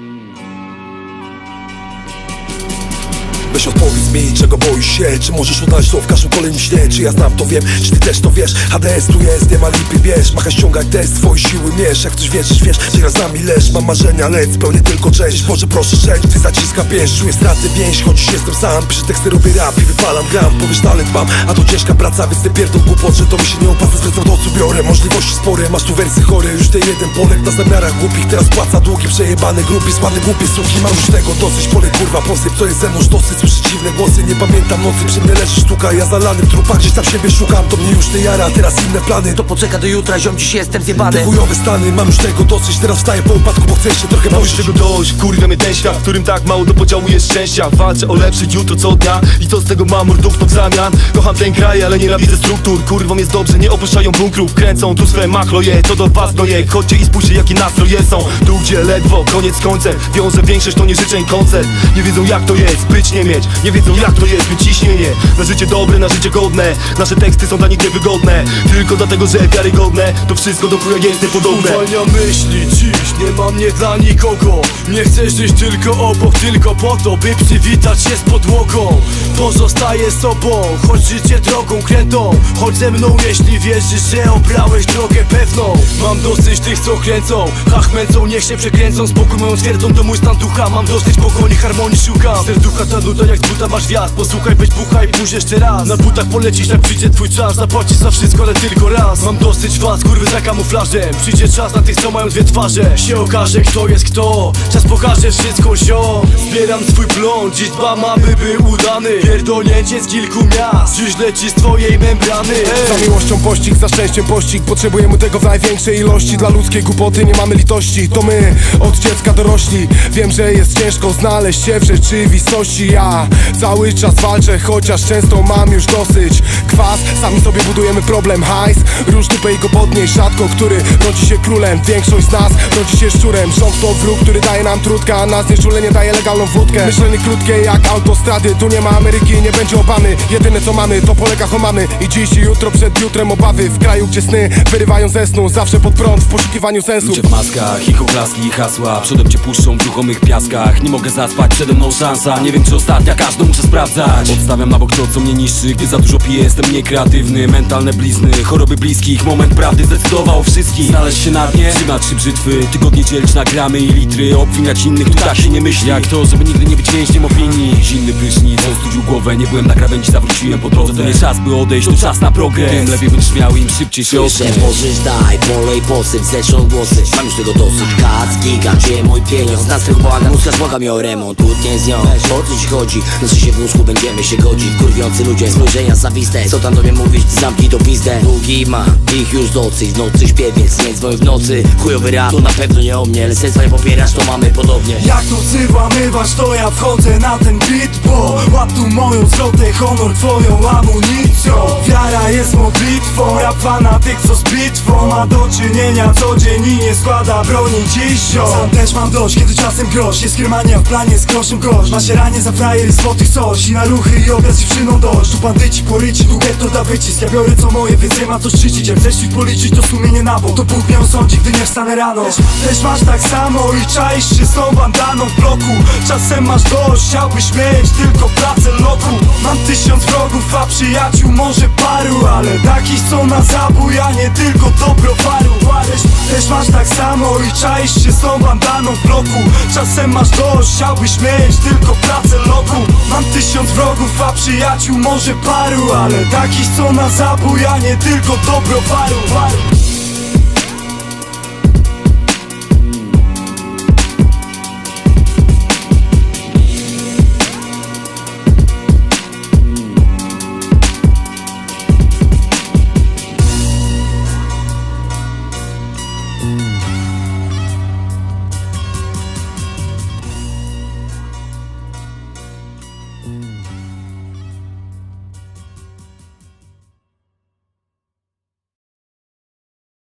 Mm-hmm. Weź odpowiedz mi, czego boisz się. Czy możesz udać to w każdym kolejnym śnie? Czy ja znam to wiem, czy ty też to wiesz? HDS tu jest, nie ma lipy, bierz. Macha ściągać test, twoje siły mierz. Jak ktoś wierzysz, wiesz, że raz z nami leż. Mam marzenia, lecz spełnię tylko część Boże proszę szczęść, ty zaciska pięść Czuję straty więź, choć jestem sam. Piszę teksty, robię rap i wypalam gram. Powiesz talent mam, a to ciężka praca Więc ty pierdol głupot, że to mi się nie opłaca. Zwracam do co biorę, możliwości spore. Masz tu wersy chore, już ten jeden polek Na zamiarach głupich, teraz płaca długi Przejebany grupy, słany głupie suki. Mam już tego dosyć, pole kurwa posyp. To jest ze mną sztosy, słyszę dziwne głosy Nie pamiętam nocy, przy mnie leży sztuka Ja zalany w trupach, gdzieś tam siebie szukam To mnie już nie jara, teraz inne plany. To poczeka do jutra, ziom dziś jestem zjebany. Te chujowe stany, mam już tego dosyć Teraz wstaję po upadku, bo chcę się trochę Mam już tego dość, kurwa mnie ten świat, w którym tak mało do podziału jest szczęścia. Walczę o lepsze jutro co dnia i co z tego mam mordów w zamian. Kocham ten kraj, ale nienawidzę struktur Kurwom jest dobrze, nie opuszczają bunkrów Kręcą tu swe machloje, to do was doje. Chodźcie i spójrzcie jakie nastroje są. Tu gdzie ledwo, koniec końcem. Wiąże większość to nie życzeń koncert. Nie wiedzą jak to jest, być nie mieć Nie wiedzą jak to jest, być ciśnienie. Na życie dobre, na życie godne. Nasze teksty są dla nich niewygodne. Tylko dlatego, że wiarygodne. To wszystko do chuja jest niepodobne. Uwalnia myśli dziś, nie mam nie dla nikogo. Nie chcę żyć tylko obok, tylko po to, by przywitać się z podłogą. Pozostaję sobą, choć życie drogą krętą Chodź ze mną, jeśli wierzysz, że obrałeś drogę pewną. Mam dosyć tych, co kręcą, hachmęcą, niech się przekręcą. Spokój moją twierdzą, to mój stan ducha. Mam dosyć pogoni, harmonii szukam. Serducha ta nuda jak buta masz wiatr. Posłuchaj, weź bucha i pójdź jeszcze raz. Na butach polecisz, jak przyjdzie twój czas. Zapłacisz za wszystko, ale tylko raz. Mam dosyć was, kurwy za kamuflażem. Przyjdzie czas na tych, co mają dwie twarze. Się okaże, kto jest kto. Czas pokaże wszystko, zio. Zbieram swój plon, dziś dbam, aby był udany. Pierdolnięcie z kilku miast. Dziś leci z twojej membrany Za miłością pościg, za szczęściem pościg. Potrzebujemy tego w największej ilości. Dla ludzkiej głupoty nie mamy litości. To my, od dziecka dorośli. Wiem, że jest ciężko znaleźć się w rzeczywistości. Ja cały czas walczę, chociaż często mam już dosyć Kwas, sami sobie budujemy problem Hajs, róż dupę i go Rzadko, który rodzi się królem. Większość z nas rodzi się szczurem. Rząd to wróg, który daje nam trudkę A nas nieczulenie daje legalną wódkę. Myślenie krótkie jak autostrady. Tu nie ma Ameryki, nie będzie Obamy Jedyne co mamy to polega homamy I dziś i jutro przed jutrem obawy W kraju gdzie sny wyrywają ze snu. Zawsze pod prąd w poszukiwaniu sensu. Ludzie w maskach, ich oklaski i hasła. Przodem cię puszczą w ruchomych piaskach. Nie mogę zaspać, przede mną szansa. Nie wiem czy ostatnia, każdą muszę sprawdzać. Odstawiam na bok to co mnie niszczy. Gdy za dużo piję, jestem niekreatywny. Mentalne blizny, choroby bliskich. Moment prawdy zdecydował wszystkich. Znaleźć się na dnie, trzymać trzy brzytwy. Tygodnie dzielić na gramy i litry. Obwiniać innych, tu tak się nie myśli. Jak to, żeby nigdy nie być więźniem opinii? Zimny prysznic, ostudził głowę. Nie byłem na krawędzi, zawróciłem po drodze. To nie czas by odejść, to czas na progres. Tym lepiej będziesz miał, im szybciej się ockniesz pożycz daj, polej posyp, zeszą głosy Mam już tego dosyć, kac, giga, gdzie mój pieniądz? Nas tego bałagan, mózga błaga mi o remont Kłótnie z nią, o co ci chodzi? Nocy się w łóżku, będziemy się godzić. Kurwiący ludzie, spojrzenia zawiste Co tam do mnie mówić, zamknij to pizdę. Długi ma, ich już dosyć. W nocy śpię, więc nie dzwoń w nocy. Chujowy rap, to na pewno nie o mnie Ale sensa nie popierasz, to mamy podobnie. Jak to złamywasz, to ja wchodzę na ten beat Bo łap tu moją zwrotę, honor twoją 就 Wiara jest modlitwą, rap fanatyk co z bitwą. Ma do czynienia co dzień i nie składa broni. Dziś Sam też mam dość, kiedy czasem grosz. Jest kiermania w planie z groszem grosz. Masz ranie za frajer złotych coś. I na ruchy i obraz dziewczyną dość. Tu bandyci poryci, tu getto da wycisk. Ja biorę co moje, więc nie ma co szczycić. Jak chcesz ich policzyć, to sumienie na bok. To Bóg mnie osądzi, gdy nie wstanę rano. Też, też masz tak samo i czaisz się z tą bandaną w bloku. Czasem masz dość, chciałbyś mieć tylko pracę loku Mam tysiąc wrogów, a przyjaciół może paru Ale takich co na zabój, a nie tylko do browaru. Też, też masz tak samo i czaisz się z tą bandaną w bloku. Czasem masz dość, chciałbyś mieć tylko pracę loku Mam tysiąc wrogów, a przyjaciół może paru Ale takich co na zabój, a nie tylko do browaru